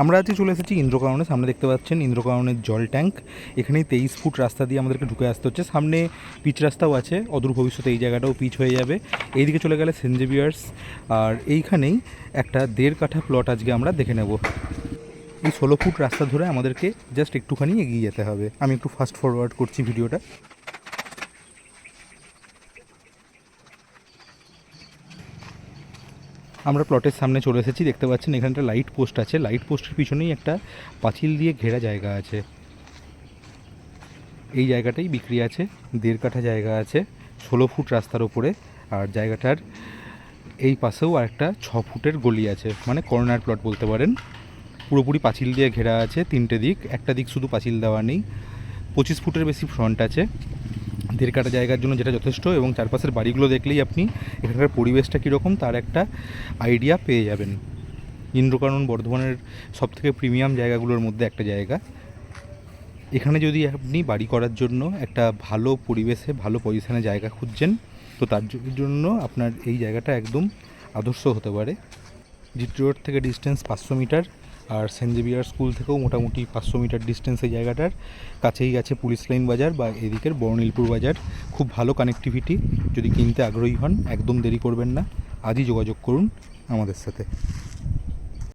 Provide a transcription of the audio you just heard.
আমরা আজকে চলে এসেছি ইন্দ্রকাননে সামনে দেখতে পাচ্ছেন ইন্দ্রকাননের জল ট্যাঙ্ক। এখানেই তেইশ ফুট রাস্তা দিয়ে আমাদেরকে ঢুকে আসতে হচ্ছে। সামনে পিচ রাস্তাও আছে। অদূর ভবিষ্যতে এই জায়গাটাও পিচ হয়ে যাবে। এইদিকে চলে গেলে সেন্ট জেভিয়ার্স। আর এইখানেই একটা দেড় কাঠা প্লট আজকে আমরা দেখে নেব। এই ষোলো ফুট রাস্তা ধরে আমাদেরকে জাস্ট একটুখানি এগিয়ে যেতে হবে। আমি একটু ফাস্ট ফরওয়ার্ড করছি ভিডিওটা। আমরা প্লটের সামনে চলে এসেছি, দেখতে পাচ্ছেন এখানটা লাইট পোস্ট আছে। লাইট পোস্টের পিছনেই একটা পাঁচিল দিয়ে ঘেরা জায়গা আছে। এই জায়গাটাই বিক্রি আছে, দেড় কাঠা জায়গা আছে, ষোলো ফুট রাস্তার ওপরে আর জায়গাটার এই পাশেও আরেকটা ছ ফুটের গলি আছে মানে কর্নার প্লট বলতে পারেন। পুরোপুরি পাঁচিল দিয়ে ঘেরা আছে তিনটে দিক, একটা দিক শুধু পাঁচিল দেওয়া নেই। পঁচিশ ফুটের বেশি ফ্রন্ট আছে। দেড় কাটা জায়গার জন্য যেটা যথেষ্ট এবং চারপাশের বাড়িগুলো দেখলেই আপনি এখানকার পরিবেশটা কীরকম, তার একটা আইডিয়া পেয়ে যাবেন। ইন্দ্রকানন বর্ধমানের সবথেকে প্রিমিয়াম জায়গাগুলোর মধ্যে একটা জায়গা। এখানে যদি আপনি বাড়ি করার জন্য একটা ভালো পরিবেশে, ভালো পজিশানে জায়গা খুঁজছেন, তো তার জন্য আপনার এই জায়গাটা একদম আদর্শ হতে পারে। জিটি রোড থেকে ডিস্টেন্স পাঁচশো মিটার। আর সেন্ট জেভিয়ার স্কুল থেকেও মোটামুটি পাঁচশো মিটার ডিস্টেন্স এই জায়গাটার কাছেই আছে পুলিশ লাইন বাজার বা এদিকের বর্ণিলপুর বাজার। খুব ভালো কানেকটিভিটি যদি কিনতে আগ্রহী হন, একদম দেরি করবেন না। আজই যোগাযোগ করুন আমাদের সাথে।